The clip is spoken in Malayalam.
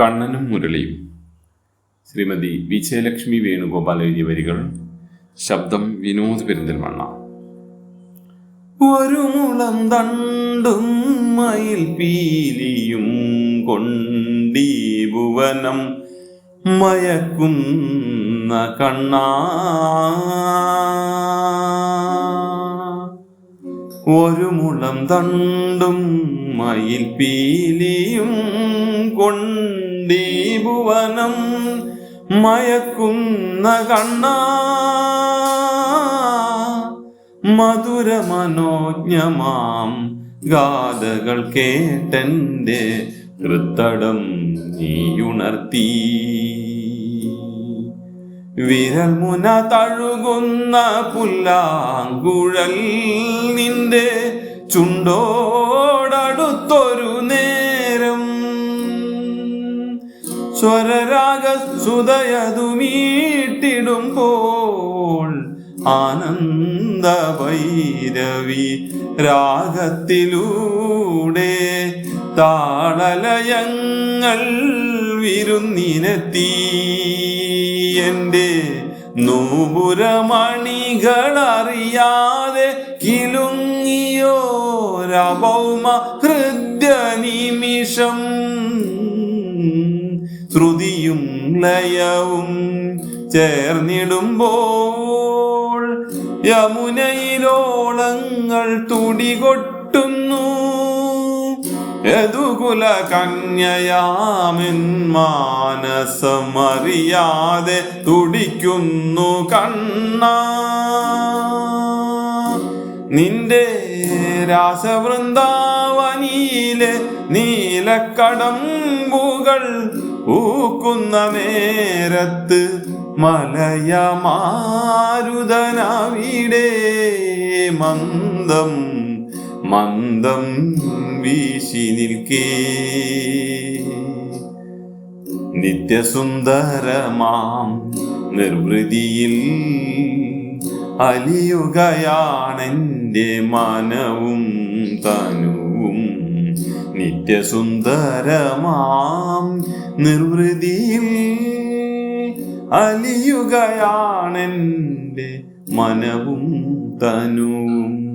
കണ്ണനും മുരളിയും. ശ്രീമതി വിജയലക്ഷ്മി വേണുഗോപാൽ എഴുതിയ വരികൾ ശബ്ദം വിനോദ് പെരിന്തൽമണ്ണ. ഒരു മുളം തണ്ടും മയിൽ പീലിയും കൊണ്ടീ ഭുവനം മയക്കുന്ന കണ്ണാ. ഒരു മുളം തണ്ടും മയിൽ പീലിയും കൊണ്ടീ ഭുവനം മയക്കുന്ന കണ്ണ. മധുര മനോജ്ഞമാം ഗാഥകൾ കേട്ടെന്റെ ഹൃത്തടം നീയുണർത്തി. വിരൽ മുന തഴുകുന്ന പുല്ലാങ്കുഴൽ നിന്റെ ചുണ്ടോടടുത്തൊരു നേരം. സ്വരരാഗ സുതയതു മീട്ടിടുമ്പോൾ ആനന്ദ ഭൈരവി രാഗത്തിലൂടെ താളലയങ്ങൾ വിരുന്നിനെത്തി. എന്റെ നൂപുരമണികളറിയാതെ കിലുങ്ങിയോരഭൗമ ഹൃദ്യ നിമിഷം ശ്രുതിയും ലയവും ചേർന്നിടുമ്പോൾ യമുനയിലോളങ്ങൾ തുടികൊട്ടുന്നു. യദുകുല കന്യയാമിൻ മാനസമറിയാതെ തുടിക്കുന്നു കണ്ണ. നിന്റെ രാസവൃന്ദാവനിയിലെ നീലക്കടമ്പുകൾ ഊക്കുന്ന നേരത്ത് മലയമാരുതനവിടെ മന്ദം മന്ദം വീശി നിൽക്കേ. നിത്യസുന്ദരമാം നിർവൃതിയിൽ അലിയുകയാണെന്റെ മനവും തനുവും. നിത്യസുന്ദരമാം നിർവൃതിയിൽ അലിയുകയാണെന്റെ മനവും തനുവും.